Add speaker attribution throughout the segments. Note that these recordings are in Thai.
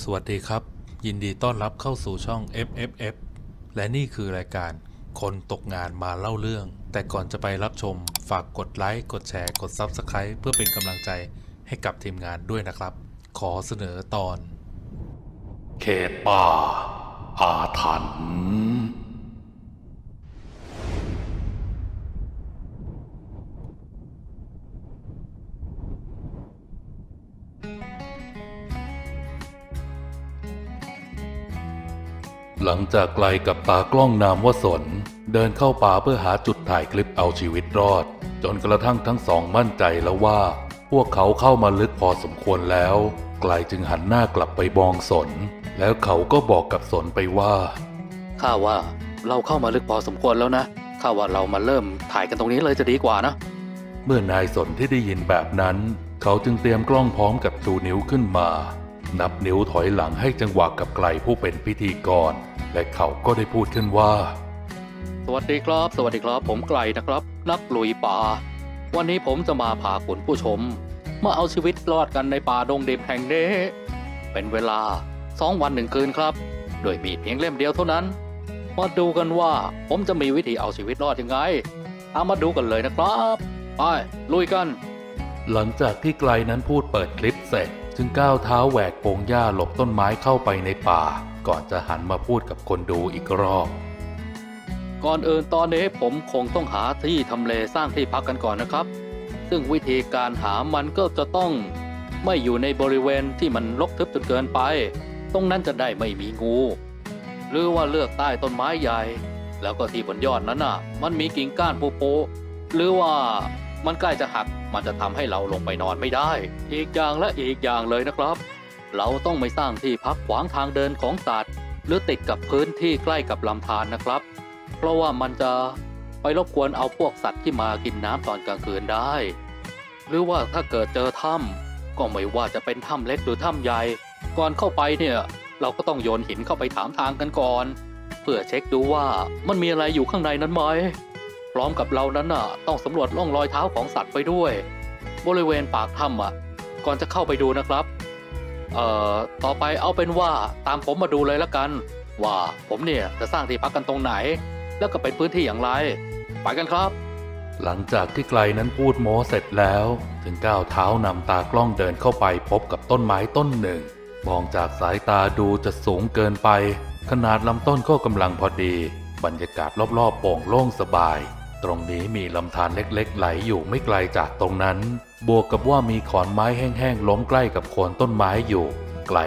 Speaker 1: สวัสดีครับ ยินดีต้อนรับเข้าสู่ช่อง FFF และนี่คือรายการคนตกงานมาเล่าเรื่อง แต่ก่อนจะไปรับชมฝากกดไลค์ กดแชร์ กด Subscribe เพื่อเป็นกำลังใจให้กับทีมงานด้วยนะครับ ขอเสนอตอน
Speaker 2: เขตป่าอาถรรพ์ หลังจากไกลกับตากล้องนามว่าสน เดินเข้าป่าเพื่อหาจุดถ่ายคลิปเอาชีวิตรอด จนกระทั่งทั้งสองมั่นใจแล้วว่า พวกเขาเข้ามาลึกพอสมควรแล้ว ไกลจึงหันหน้ากลับไปมองสน แล้วเขาก็บอกกับสนไปว่า
Speaker 3: ข้าว่าเราเข้ามาลึกพอสมควรแล้วนะข้าว่าเรามาเริ่มถ่ายกันตรงนี้เลยจะดีกว่านะ
Speaker 2: เมื่อนายสนที่ได้ยินแบบนั้น เขาจึงเตรียมกล้องพร้อมกับชูนิ้วขึ้นมา นับนิ้วถอยหลังให้จังหวะกับไกลผู้เป็นพิธีกร และเขาก็ได้พูดขึ้นว่า
Speaker 3: สวัสดีครับ สวัสดีครับ ผมไกลนะครับ นักลุยป่า วันนี้ผมจะมาพาคุณผู้ชม มาเอาชีวิตรอดกันในป่าดงดิบแห่งนี้ เป็นเวลาสองวันหนึ่งคืนครับ โดยมีดเพียงเล่มเดียวเท่านั้น มาดูกันว่าผมจะมีวิธีเอาชีวิตรอดยังไงเอามาดูกันเลยนะครับ ไปลุยกัน
Speaker 2: หลังจากที่ไกลนั้นพูดเปิดคลิปเสร็จ จึงก้าวเท้าแหวกโพงหญ้าหลบต้นไม้เข้าไปในป่า ก่อนจะหันมาพูดกับคนดูอีกรอบ
Speaker 3: ก่อนอื่นตอนนี้ผมคงต้องหาที่ทำเลสร้างที่พักกันก่อนนะครับ ซึ่งวิธีการหามันก็จะต้องไม่อยู่ในบริเวณที่มันรกทึบจนเกินไป ตรงนั้นจะได้ไม่มีงู หรือว่าเลือกใต้ต้นไม้ใหญ่ แล้วก็ที่บนยอดนั้นน่ะ มันมีกิ่งก้านโปะๆหรือว่า มันใกล้จะหัก มันจะทำให้เราลงไปนอนไม่ได้ อีกอย่างและอีกอย่างเลยนะครับ เราต้องไม่สร้างที่พักขวางทางเดินของสัตว์ หรือติดกับพื้นที่ใกล้กับลำธารนะครับ เพราะว่ามันจะไปรบกวนเอาพวกสัตว์ที่มากินน้ำตอนกลางคืนได้ หรือว่าถ้าเกิดเจอถ้ำก็ไม่ว่าจะเป็นถ้ำเล็กหรือถ้ำใหญ่ ก่อนเข้าไปเนี่ย เราก็ต้องโยนหินเข้าไปถามทางกันก่อน เพื่อเช็คดูว่ามันมีอะไรอยู่ข้างในนั้นไหม พร้อมกับเรานั้นน่ะต้องสำรวจร่องรอยเท้าของสัตว์ไปด้วย บริเวณปากถ้ำอะ ก่อนจะเข้าไปดูนะครับ เอ่อ ต่อไปเอาเป็นว่าตามผมมาดูเลยละกัน ว่าผมเนี่ยจะสร้างที่พักกันตรงไหน แล้วก็เป็นพื้นที่อย่างไร ไปกันครับ
Speaker 2: หลังจากที่ไกลนั้นพูดโม้เสร็จแล้ว ถึงก้าวเท้านำตากล้องเดินเข้าไปพบกับต้นไม้ต้นหนึ่ง มองจากสายตาดูจะสูงเกินไป ขนาดลำต้นก็กำลังพอดี บรรยากาศรอบๆโปร่งโล่งสบาย ตรงนี้มีลำธารเล็กๆ ไหลอยู่ไม่ไกลจากตรงนั้น บวกกับว่ามีขอนไม้แห้งๆล้มใกล้กับโคนต้นไม้อยู่ ไกล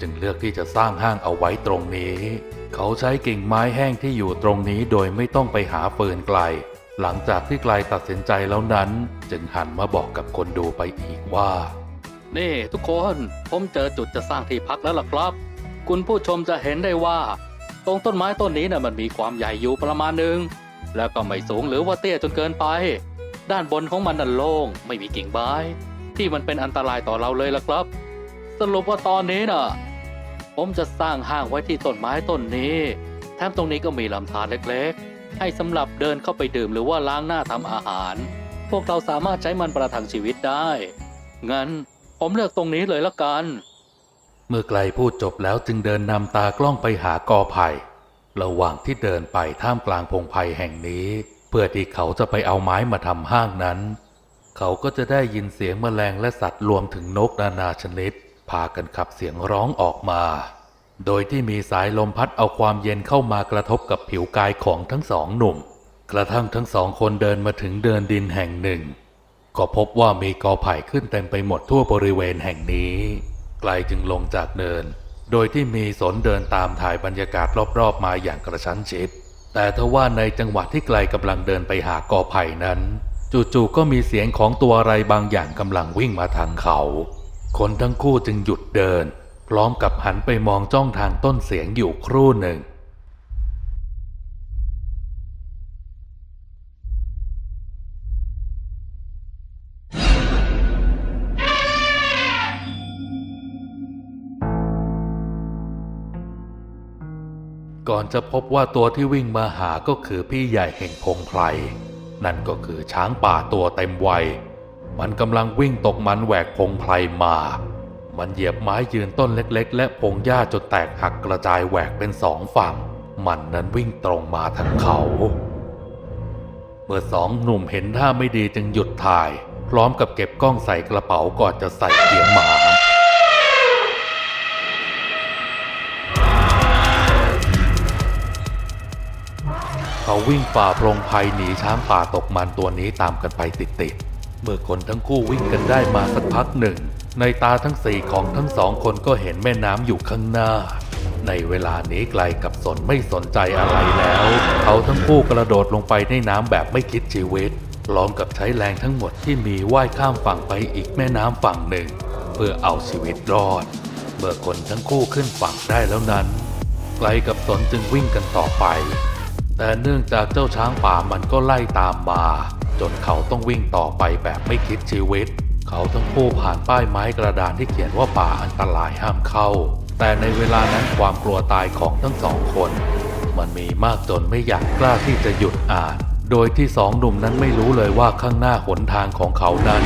Speaker 2: จึงเลือกที่จะสร้างห้างเอาไว้ตรงนี้ เขาใช้กิ่งไม้แห้งที่อยู่ตรงนี้โดยไม่ต้องไปหาเฟืนไกล หลังจากที่ไกลตัดสินใจแล้วนั้น จึงหันมาบอกกับคนดูไปอีกว่า
Speaker 3: นี่ทุกคนผมเจอจุดจะสร้างที่พักแล้วล่ะครับ คุณผู้ชมจะเห็นได้ว่า ตรงต้นไม้ต้นนี้นะ่ะมันมีความใหญ่อยู่ประมาณหนึ่ง แล้วก็ไม่สูงหรือว่าเตี้ยจนเกินไป ด้านบนของมันน่ะโล่งไม่มีกิ่งไม้ที่มันเป็นอันตรายต่อเราเลยล่ะครับ สรุปว่าตอนนี้น่ะ ผมจะสร้างห้างไว้ที่ต้นไม้ต้นนี้ แถมตรงนี้ก็มีลำธารเล็กๆ ให้สำหรับเดินเข้าไปดื่มหรือว่าล้างหน้าทำอาหาร พวกเราสามารถใช้มันประทังชีวิตได้ งั้นผมเลือกตรงนี้เลยละกัน
Speaker 2: เมื่อไกลพูดจบแล้วจึงเดินนำตากล้องไปหากอไผ่ ระหว่างที่เดินไปท่ามกลางพงไผ่แห่งนี้ เพื่อที่เขาจะไปเอาไม้มาทำห้างนั้น เขาก็จะได้ยินเสียงแมลงและสัตว์รวมถึงนกนานาชนิด พากันขับเสียงร้องออกมา โดยที่มีสายลมพัดเอาความเย็นเข้ามากระทบกับผิวกายของทั้งสองหนุ่ม กระทั่งทั้งสองคนเดินมาถึงเดินดินแห่งหนึ่ง ก็พบว่ามีกอไผ่ขึ้นเต็มไปหมดทั่วบริเวณแห่งนี้ ไกลจึงลงจากเนิน โดยที่มีสนเดินตามถ่ายบรรยากาศรอบๆมาอย่างกระชั้นชิด แต่ทว่าในจังหวะที่ไกลกำลังเดินไปหากอไผ่นั้น จู่ๆก็มีเสียงของตัวอะไรบางอย่างกำลังวิ่งมาทางเขา คนทั้งคู่จึงหยุดเดิน พร้อมกับหันไปมองจ้องทางต้นเสียงอยู่ครู่หนึ่ง ก่อนจะพบว่าตัวที่วิ่งมาหาก็คือพี่ใหญ่แห่งพงไพรนั่นก็คือช้างป่าตัวเต็มวัย มันกำลังวิ่งตกมันแหวกพงไพรมา มันเหยียบไม้ยืนต้นเล็กๆ และพงหญ้าจนแตกหักกระจายแหวกเป็นสองฝั่ง มันนั้นวิ่งตรงมาทางเขา เมื่อสองหนุ่มเห็นท่าไม่ดีจึงหยุดถ่าย พร้อมกับเก็บกล้องใส่กระเป๋าก่อนจะใส่เกียร์หมา เขาวิ่งฝ่าโพรงภัยหนีช้างป่าตกมันตัวนี้ตามกันไปติดๆ เมื่อคนทั้งคู่วิ่งกันได้มาสักพักหนึ่ง ในตาทั้งสี่ของทั้งสองคนก็เห็นแม่น้ำอยู่ข้างหน้า ในเวลานี้ไกลกับสนไม่สนใจอะไรแล้ว เขาทั้งคู่กระโดดลงไปในน้ำแบบไม่คิดชีวิตพร้อมกับใช้แรงทั้งหมดที่มีว่ายข้ามฝั่งไปอีกแม่น้ำฝั่งหนึ่ง เพื่อเอาชีวิตรอด เมื่อคนทั้งคู่ขึ้นฝั่งได้แล้วนั้น ไกลกับสนจึงวิ่งกันต่อไป แต่เนื่องจากเจ้าช้างป่ามันก็ไล่ตามมา จนเขาต้องวิ่งต่อไปแบบไม่คิดชีวิต เขาทั้งคู่ผ่านป้ายไม้กระดานที่เขียนว่าป่าอันตรายห้ามเข้า แต่ในเวลานั้นความกลัวตายของทั้งสองคน มันมีมากจนไม่อยากกล้าที่จะหยุดอ่าน โดยที่สองหนุ่มนั้นไม่รู้เลยว่าข้างหน้าหนทางของเขานั้น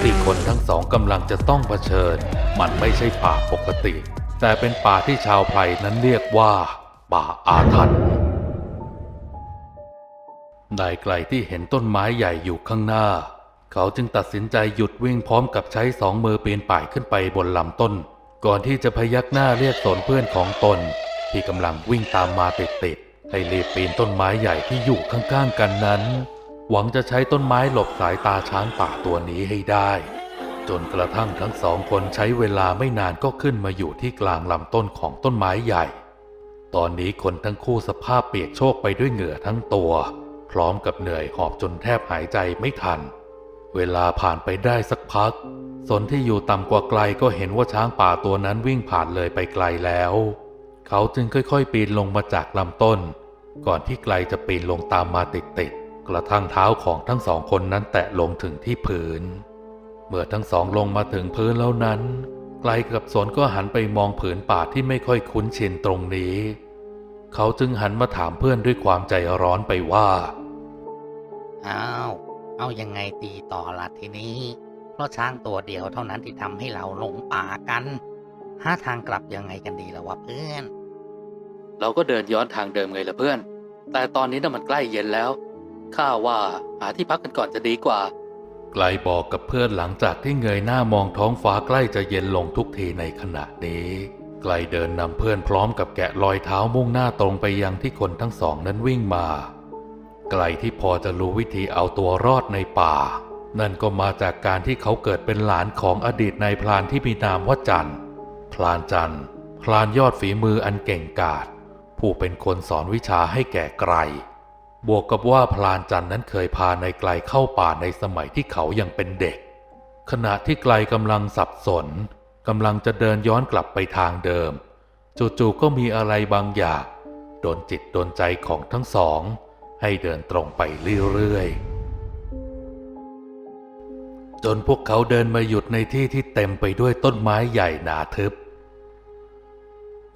Speaker 2: ที่คนทั้งสองกำลังจะต้องเผชิญ มันไม่ใช่ป่าปกติ แต่เป็นป่าที่ชาวไพรนั้นเรียกว่า ป่าอาถรรพ์ นายไกลที่เห็นต้นไม้ใหญ่อยู่ข้างหน้า เขาจึงตัดสินใจหยุดวิ่งพร้อมกับใช้สองมือปีนป่ายขึ้นไปบนลำต้น ก่อนที่จะพยักหน้าเรียกสนเพื่อนของตน ที่กำลังวิ่งตามมาติดๆให้รีบปีนต้นไม้ใหญ่ที่อยู่ข้างๆกันนั้น หวังจะใช้ต้นไม้หลบสายตาช้างป่าตัวนี้ให้ได้ จนกระทั่งทั้งสองคนใช้เวลาไม่นานก็ขึ้นมาอยู่ที่กลางลำต้นของต้นไม้ใหญ่ ตอนนี้คนทั้งคู่สภาพเปียกโชกไปด้วยเหงื่อทั้งตัว พร้อมกับเหนื่อยหอบจนแทบหายใจไม่ทัน เวลาผ่านไปได้สักพัก สนที่อยู่ต่ำกว่าไกลก็เห็นว่าช้างป่าตัวนั้นวิ่งผ่านเลยไปไกลแล้ว เขาจึงค่อยๆ ปีนลงมาจากลำต้น ก่อนที่ไกลจะปีนลงตามมาติดๆกระทั่งเท้าของทั้งสองคนนั้นแตะลงถึงที่พื้น เมื่อทั้งสองลงมาถึงพื้นแล้วนั้นไกลกับสนก็หันไปมองผืนป่าที่ไม่ค่อยคุ้นชินตรงนี้ เขาจึงหันมาถามเพื่อนด้วยความใจร้อนไปว่า
Speaker 4: อ้าว เอายังไงตีต่อละทีนี้ เพราะช้างตัวเดียวเท่านั้นที่ทำให้เราหลงป่ากันหาทางกลับยังไงกันดีละวะเพื่อน
Speaker 3: เราก็เดินย้อนทางเดิมไงล่ะเพื่อน แต่ตอนนี้น่ะมันใกล้เย็นแล้วข้าว่าหาที่พักกันก่อนจะดีกว่า
Speaker 2: ไกลบอกกับเพื่อนหลังจากที่เงยหน้ามองท้องฟ้าใกล้จะเย็นลงทุกทีในขณะนี้ไกลเดินนำเพื่อนพร้อมกับแกะรอยเท้ามุ่งหน้าตรงไปยังที่คนทั้งสองนั้นวิ่งมา ไกลที่พอจะรู้วิธีเอาตัวรอดในป่า นั่นก็มาจากการที่เขาเกิดเป็นหลานของอดีตนายพรานที่มีนามว่าจันทร์พลานจันทร์พลานยอดฝีมืออันเก่งกาจผู้เป็นคนสอนวิชาให้แก่ไกล บวกกับว่าพลานจันทร์นั้นเคยพาในไกลเข้าป่าในสมัยที่เขายังเป็นเด็ก ขณะที่ไกลกำลังสับสนกำลังจะเดินย้อนกลับไปทางเดิม จู่ๆก็มีอะไรบางอย่างโดนจิตโดนใจของทั้งสอง ให้เดินตรงไปเรื่อยๆ จนพวกเขาเดินมาหยุดในที่ที่เต็มไปด้วยต้นไม้ใหญ่หนาทึบ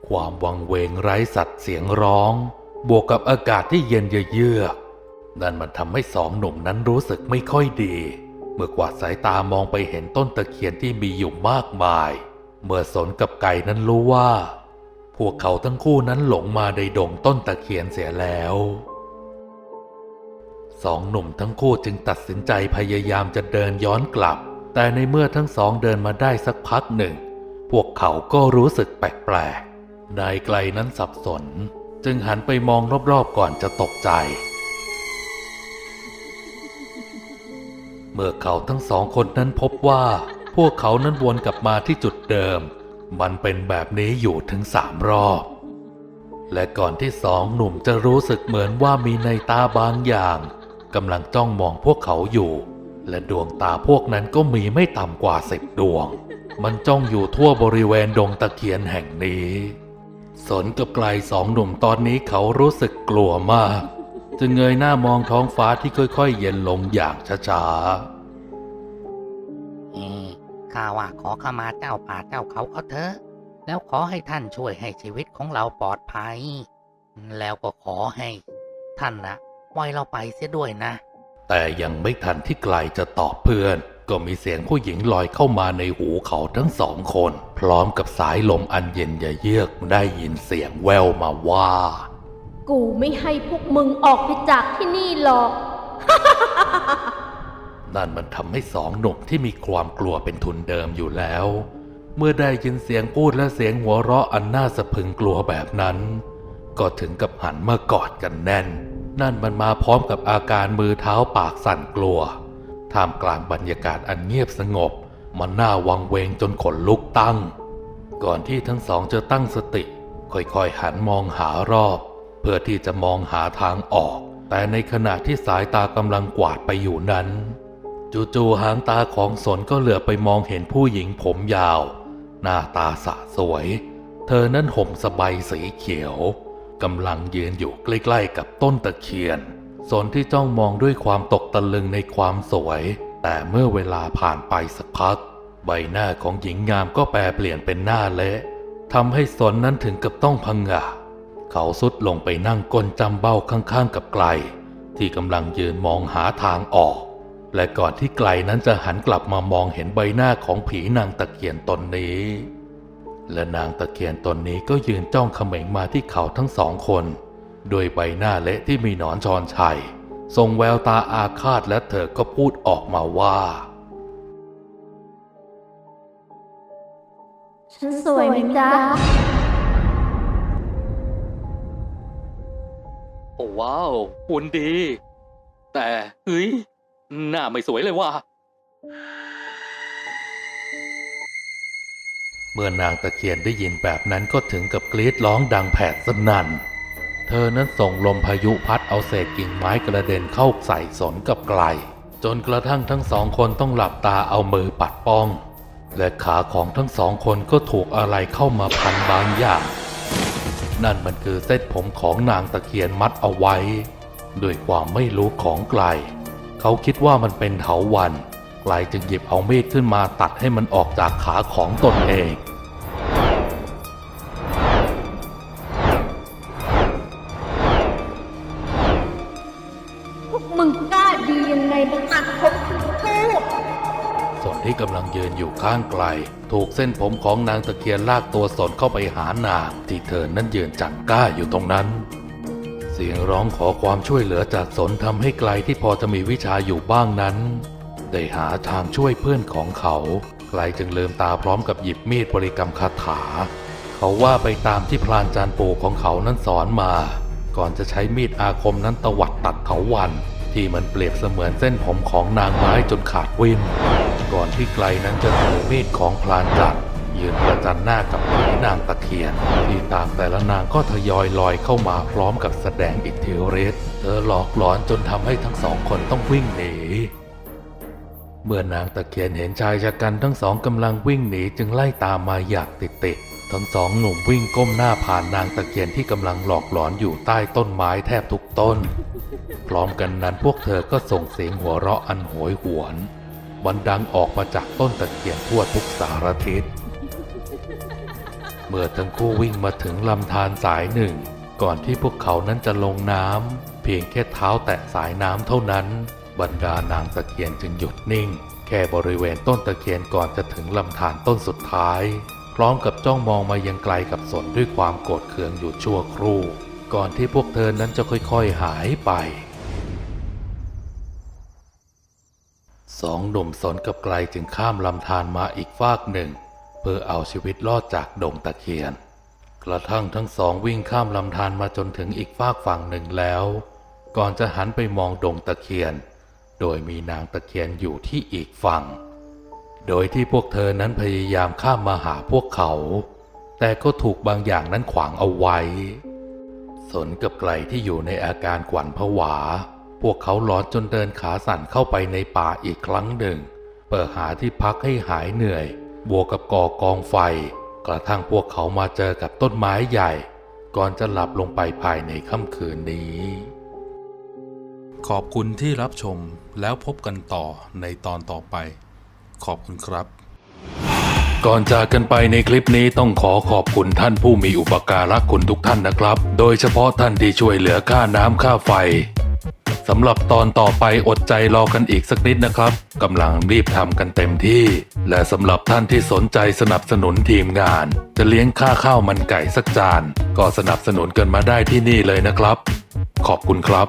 Speaker 2: ความวังเวงไร้สัตว์เสียงร้อง บวกกับอากาศที่เย็นเยือกนั่นมันทำให้สองหนุ่มนั้นรู้สึกไม่ค่อยดี เมื่อกวาดสายตามองไปเห็นต้นตะเคียนที่มีอยู่มากมาย เมื่อสนกับไก่นั้นรู้ว่า พวกเขาทั้งคู่นั้นหลงมาในดงต้นตะเคียนเสียแล้ว สองหนุ่มทั้งคู่จึงตัดสินใจพยายามจะเดินย้อนกลับ แต่ในเมื่อทั้งสองเดินมาได้สักพักหนึ่ง พวกเขาก็รู้สึกแปลกๆนายไกลนั้นสับสน จึงหันไปมองรอบๆก่อนจะตกใจ เมื่อเขาทั้งสองคนนั้นพบว่า พวกเขานั้นวนกลับมาที่จุดเดิม มันเป็นแบบนี้อยู่ถึงสามรอบและก่อนที่สองหนุ่มจะรู้สึกเหมือนว่ามีในตาบางอย่าง กำลังจ้องมองพวกเขาอยู่ และดวงตาพวกนั้นก็มีไม่ต่ำกว่าสิบดวง มันจ้องอยู่ทั่วบริเวณดงตะเคียนแห่งนี้ สนกับไกลสองหนุ่มตอนนี้เขารู้สึกกลัวมาก จึงเงยหน้ามองท้องฟ้าที่ค่อยๆ เย็นลงอย่างช้า
Speaker 4: อืมข้าว่าขอขมาเจ้าป่าเจ้าเขาเอาเถอะ แล้วขอให้ท่านช่วยให้ชีวิตของเราปลอดภัย แล้วก็ขอให้ท่านนะ ปล่อยเราไปเสียด้วยนะ
Speaker 2: ๆแต่ยังไม่ทันที่ไกลจะตอบเพื่อน ก็มีเสียงผู้หญิงลอยเข้ามาในหูเขาทั้งสองคน พร้อมกับสายลมอันเย็นเยือกได้ยินเสียงแววมาว่า
Speaker 5: กูไม่ให้พวกมึงออกไปจากที่นี่หรอก
Speaker 2: นั่นมันทำให้สองหนุ่มที่มีความกลัวเป็นทุนเดิมอยู่แล้ว เมื่อได้ยินเสียงพูดและเสียงหัวเราะอันน่าสะพรึงกลัวแบบนั้น ก็ถึงกับหันมากอดกันแน่น นั่นมันมาพร้อมกับอาการมือเท้าปากสั่นกลัว ท่ามกลางบรรยากาศอันเงียบสงบ มันน่าวังเวงจนขนลุกตั้ง ก่อนที่ทั้งสองจะตั้งสติ ค่อยๆหันมองหารอบ เพื่อที่จะมองหาทางออก แต่ในขณะที่สายตากำลังกวาดไปอยู่นั้น จู่ๆหางตาของสนก็เหลือบไปมองเห็นผู้หญิงผมยาว หน้าตาสะสวย เธอนั้นห่มสบายสีเขียว กำลังยืนอยู่ใกล้ๆกับต้นตะเคียนสนที่จ้องมองด้วยความตกตะลึงในความสวย แต่เมื่อเวลาผ่านไปสักพัก ใบหน้าของหญิงงามก็แปรเปลี่ยนเป็นหน้าเละทำให้สนนั้นถึงกับต้องพังงะเขาสุดลงไปนั่งก้นจำเบ้าข้างๆกับไกล ที่กำลังยืนมองหาทางออก และก่อนที่ไกลนั้นจะหันกลับมามองเห็นใบหน้าของผีนางตะเคียนตนนี้ และนางตะเคียนตนนี้ก็ยืนจ้องเขม็งมาที่เขาทั้งสองคนโดวยใบหน้าเละที่มีหนอนชอนชัยทรงแววตาอาฆาตและเธอก็พูดออกมาว่า
Speaker 5: ฉันสวยไหมจ๊ะ
Speaker 3: โอ้ว้าวหุ่นดี แต่เฮ้ยหน้าไม่สวยเลยว่ะ
Speaker 2: เมื่อนางตะเคียนได้ยินแบบนั้นก็ถึงกับกรีดร้องดังแผดสนั่น เธอนั้นส่งลมพายุพัดเอาเศษกิ่งไม้กระเด็นเข้าใส่สนกับไกล จนกระทั่งทั้งสองคนต้องหลับตาเอามือปัดป้อง และขาของทั้งสองคนก็ถูกอะไรเข้ามาพันบางอย่าง นั่นมันคือเส้นผมของนางตะเคียนมัดเอาไว้ ด้วยความไม่รู้ของไกล เขาคิดว่ามันเป็นเถาวัน ไกลจึงหยิบเอามีดขึ้นมาตัดให้มันออกจากขาของตนเอง
Speaker 5: พวกมึงกล้าดียังไงมาตัดผมกู
Speaker 2: ส่วนที่กำลังยืนอยู่ข้างไกล ถูกเส้นผมของนางตะเคียนลากตัวสนเข้าไปหานางที่เธอนั้นยืนจังก้าอยู่ตรงนั้นเสียงร้องขอความช่วยเหลือจากสนทำให้ไกลที่พอจะมีวิชาอยู่บ้างนั้น ได้หาทางช่วยเพื่อนของเขาไกลจึงเลืมตาพร้อมกับหยิบมีดบริกรรมคาถา เขาว่าไปตามที่พลานจานปูของเขานั้นสอนมา ก่อนจะใช้มีดอาคมนั้นตวัดตัดเถาวัน ที่มันเปรียบเสมือนเส้นผมของนางไม้จนขาดวิ่นก่อนที่ไกลนั้นจะถือมีดของพลานจัดยืนประจันหน้ากับผีนางตะเคียน ที่ต่างแต่ละนางก็ทยอยลอยเข้ามาพร้อมกับแสดงอิทธิฤทธิ์เธอหลอกหลอนจนทำให้ทั้งสองคนต้องวิ่งหนี เมื่อนางตะเคียนเห็นชายชะกันทั้งสองกำลังวิ่งหนีจึงไล่ตามมาอย่างติดติดๆทั้งสองหนุ่มวิ่งก้มหน้าผ่านนางตะเคียนที่กำลังหลอกหลอนอยู่ใต้ต้นไม้แทบทุกต้น พร้อมกันนั้นพวกเธอก็ส่งเสียงหัวเราะอันโหยหวนมันดังออกมาจากต้นตะเคียนทั่วทุกสารทิศ เมื่อทั้งคู่วิ่งมาถึงลำธารสายหนึ่ง ก่อนที่พวกเขานั้นจะลงน้ำเพียงแค่เท้าแตะสายน้ำเท่านั้น บรรดานางตะเคียนจึงหยุดนิ่ง แค่บริเวณต้นตะเคียนก่อนจะถึงลำธารต้นสุดท้าย พร้อมกับจ้องมองมายังไกลกับสนด้วยความโกรธเคืองอยู่ชั่วครู่ ก่อนที่พวกเธอนั้นจะค่อยๆหายไปสองหนุ่มสนกับไกลจึงข้ามลำธารมาอีกฟากหนึ่ง เพื่อเอาชีวิตรอดจากดงตะเคียน กระทั่งทั้งสองวิ่งข้ามลำธารมาจนถึงอีกฟากฝั่งหนึ่งแล้ว ก่อนจะหันไปมองดงตะเคียน โดยมีนางตะเคียนอยู่ที่อีกฝั่ง โดยที่พวกเธอนั้นพยายามข้ามมาหาพวกเขา แต่ก็ถูกบางอย่างนั้นขวางเอาไว้ สนกับไกลที่อยู่ในอาการขวัญผวา พวกเขาหลอนจนเดินขาสั่นเข้าไปในป่าอีกครั้งหนึ่ง เปิดหาที่พักให้หายเหนื่อย บวกกับก่อกองไฟ กระทั่งพวกเขามาเจอกับต้นไม้ใหญ่ ก่อนจะหลับลงไปภายในค่ำคืนนี้
Speaker 1: ขอบคุณที่รับชมแล้วพบกันต่อในตอนต่อไป ขอบคุณครับ
Speaker 2: ก่อนจากกันไปในคลิปนี้ต้องขอขอบคุณท่านผู้มีอุปการะคุณทุกท่านนะครับ โดยเฉพาะท่านที่ช่วยเหลือค่าน้ำค่าไฟสำหรับตอนต่อไปอดใจรอกันอีกสักนิดนะครับกำลังรีบทำกันเต็มที่ และสำหรับท่านที่สนใจสนับสนุนทีมงาน จะเลี้ยงค่าข้าวมันไก่สักจาน ก็สนับสนุนกันมาได้ที่นี่เลยนะครับ ขอบคุณครับ